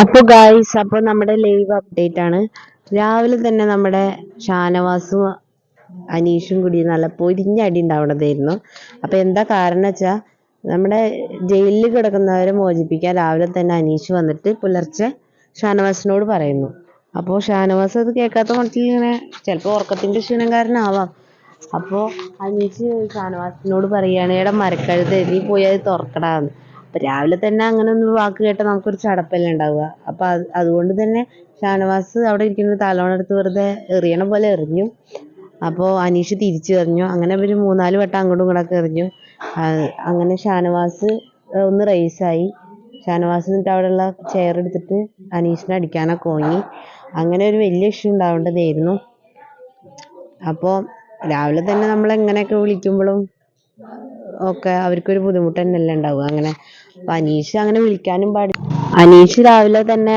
അപ്പോൾ ഗായ്സ് അപ്പോൾ നമ്മുടെ ലൈവ് അപ്ഡേറ്റ് ആണ്. രാവിലെ തന്നെ നമ്മുടെ ഷാനവാസും അനീഷും കൂടി നല്ല പൊരിഞ്ഞടി ഉണ്ടാവണതായിരുന്നു അപ്പോൾ എന്താ കാരണം വെച്ചാൽ നമ്മുടെ ജയിലിൽ കിടക്കുന്നവരെ മോചിപ്പിക്കാൻ രാവിലെ തന്നെ അനീഷ് വന്നിട്ട് പുലർച്ചെ ഷാനവാസിനോട് പറയുന്നു. അപ്പോൾ ഷാനവാസ് അത് കേൾക്കാത്ത മട്ടിൽ ഇങ്ങനെ ചിലപ്പോൾ ഉറക്കത്തിന്റെ ക്ഷീണം കാരണമാവാം അപ്പോൾ അനീഷ് ഷാനവാസിനോട് പറയുകയാണ് എടാ മരക്കഴുത് നീ പോയി അത് തുറക്കടാന്ന്. രാവിലെ തന്നെ അങ്ങനെ ഒന്ന് വാക്ക് കേട്ടാൽ നമുക്കൊരു ചടപ്പല്ലേ ഉണ്ടാവുക. അപ്പം അത് അതുകൊണ്ട് തന്നെ ഷാനവാസ് അവിടെ ഇരിക്കുന്ന തലോണെടുത്ത് വെറുതെ എറിയണ പോലെ എറിഞ്ഞു. അപ്പോൾ അനീഷ് തിരിച്ചു എറിഞ്ഞു. അങ്ങനെ ഒരു മൂന്നാൽ വട്ടം അങ്ങോട്ടും ഇങ്ങോട്ടൊക്കെ എറിഞ്ഞു. അങ്ങനെ ഷാനവാസ് ഒന്ന് റേസായി ഷാനവാസ് എന്നിട്ട് ഉള്ള ചെയർ എടുത്തിട്ട് അനീഷിനെ അടിക്കാനൊക്കെ ഓങ്ങി അങ്ങനെ ഒരു വലിയ ഇഷ്യൂ ഉണ്ടാവേണ്ടതായിരുന്നു. അപ്പോൾ രാവിലെ തന്നെ നമ്മൾ എങ്ങനെയൊക്കെ വിളിക്കുമ്പോഴും ഒക്കെ അവർക്കൊരു ബുദ്ധിമുട്ട് തന്നെയല്ലേ ഉണ്ടാവുക. അങ്ങനെ അപ്പൊ അനീഷ് അങ്ങനെ വിളിക്കാനും പാടി അനീഷ് രാവിലെ തന്നെ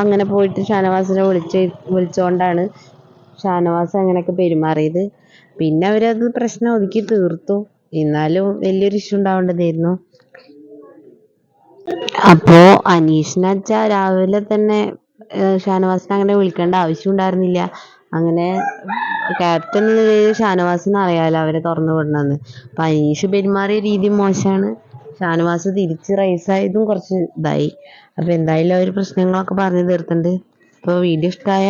അങ്ങനെ പോയിട്ട് ഷാനവാസിനെ വിളിച്ച് വിളിച്ചുകൊണ്ടാണ് ഷാനവാസ് അങ്ങനെയൊക്കെ പെരുമാറിയത്. പിന്നെ അവരത് പ്രശ്നം ഒതുക്കി തീർത്തു. എന്നാലും വലിയൊരു ഇഷ്യൂ ഉണ്ടാവേണ്ടതായിരുന്നു. അപ്പോ അനീഷിനെ വെച്ചാൽ രാവിലെ തന്നെ ഷാനവാസിനെ അങ്ങനെ വിളിക്കേണ്ട ആവശ്യം ഉണ്ടായിരുന്നില്ല. അങ്ങനെ ക്യാപ്റ്റൻ എന്ന നിലയിൽ ഷാനവാസിന് അറിയാലോ അവരെ തുറന്നു വിടണമെന്ന് അപ്പം അനീഷ് പെരുമാറിയ രീതി മോശമാണ് ഷാനവാസ് തിരിച്ച് റൈസായതും കുറച്ച് ഇതായി. അപ്പോൾ എന്തായാലും അവർ പ്രശ്നങ്ങളൊക്കെ പറഞ്ഞു തീർത്തിട്ടുണ്ട്. അപ്പോൾ വീഡിയോ ഇഷ്ടമായ